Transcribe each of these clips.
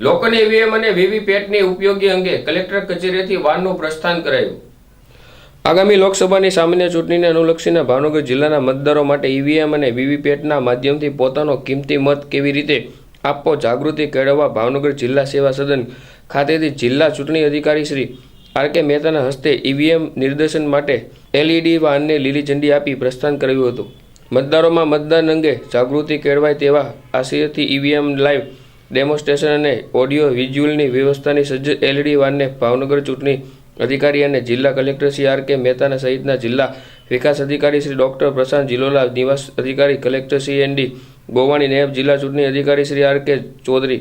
લોકોને ઈવીએમ અને વીવીપેટની ઉપયોગી અંગે કલેક્ટર કચેરીથી વાનનું પ્રસ્થાન કરાયું. આગામી લોકસભાની સામાન્ય ચૂંટણીને અનુલક્ષીને ભાવનગર જિલ્લાના મતદારો માટે ઈવીએમ અને વીવીપેટના માધ્યમથી પોતાનો કિંમતી મત કેવી રીતે આપવો જાગૃતિ કેળવવા ભાવનગર જિલ્લા સેવા સદન ખાતેથી જિલ્લા ચૂંટણી અધિકારી શ્રી આર કે મહેતાના હસ્તે ઈવીએમ નિર્દેશન માટે એલઈડી વાનને લીલી ઝંડી આપી પ્રસ્થાન કર્યું હતું. મતદારોમાં મતદાન અંગે જાગૃતિ કેળવાય તેવા આશયથી ઈવીએમ લાઈવ ડેમોન્સ્ટ્રેશન અને ઓડિયો વિઝ્યુઅલની વ્યવસ્થાની સજ્જ એલઈડી વાનને ભાવનગર ચૂંટણી અધિકારી અને જિલ્લા કલેક્ટર શ્રી આર કે મહેતાના સહિતના જિલ્લા વિકાસ અધિકારી શ્રી ડોક્ટર પ્રશાંત જિલોલા, નિવાસ અધિકારી collector Shri N D Govani નાયબ જિલ્લા ચૂંટણી અધિકારી શ્રી આર કે ચૌધરી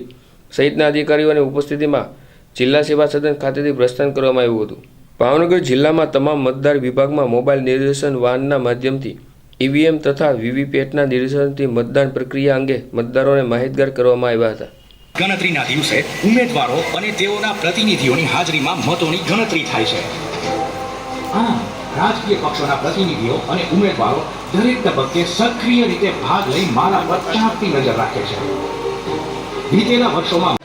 સહિતના અધિકારીઓની ઉપસ્થિતિમાં જિલ્લા સેવા સદન ખાતેથી પ્રસ્થાન કરવામાં આવ્યું હતું. ભાવનગર જિલ્લામાં તમામ મતદાર વિભાગમાં મોબાઈલ નિર્દેશન વાનના માધ્યમથી ઈવીએમ તથા વીવીપેટના નિર્દેશનથી મતદાન પ્રક્રિયા અંગે મતદારોને માહિતગાર કરવામાં આવ્યા હતા. ગણતરીના દિવસે ઉમેદવારો અને તેઓના પ્રતિનિધિઓની હાજરીમાં મતોની ગણતરી થાય છે. આમ, રાજકીય પક્ષોના પ્રતિનિધિઓ અને ઉમેદવારો દરેક તબક્કે સક્રિય રીતે ભાગ લઈ મારા પર ચાંપતી નજર રાખે છે. વીતેલા વર્ષોમાં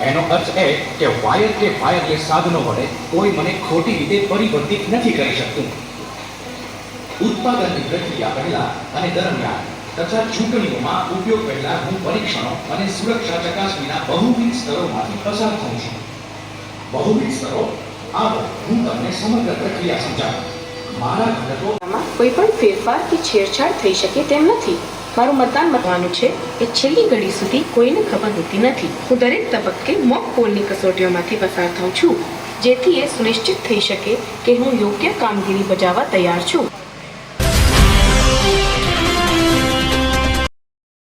એનો અર્થ એ કે વાયર કે વાયરલેસ સાધનો વડે કોઈ મને ખોટી રીતે પરિવર્તિત નથી કરી શકતું. ઉત્પાદનની પ્રક્રિયા પહેલા અને દરમિયાન તથા ચૂંટણીઓમાં ઉપયોગ પહેલા હું પરીક્ષણો અને સુરક્ષા ચકાસણીના બહુવિધ સ્તરોમાંથી પસાર થઉં છું. બહુવિધ સ્તરો? આવો હું તમને સમગ્ર પ્રક્રિયા સમજાવું. મારા ઘટકો કોઈ પણ ફેરફાર કે છેડછાડ થઈ શકે તેમ નથી. મારું મતદાન મતવાનું છે એ છેલ્લી ઘડી સુધી કોઈને ખબર હોતી નથી. હું દરેક તબક્કે મોક પોલની કસોટીઓમાંથી પસાર થાઉં છું, જેથી એ સુનિશ્ચિત થઈ શકે કે હું યોગ્ય કામગીરી બજાવવા તૈયાર છું.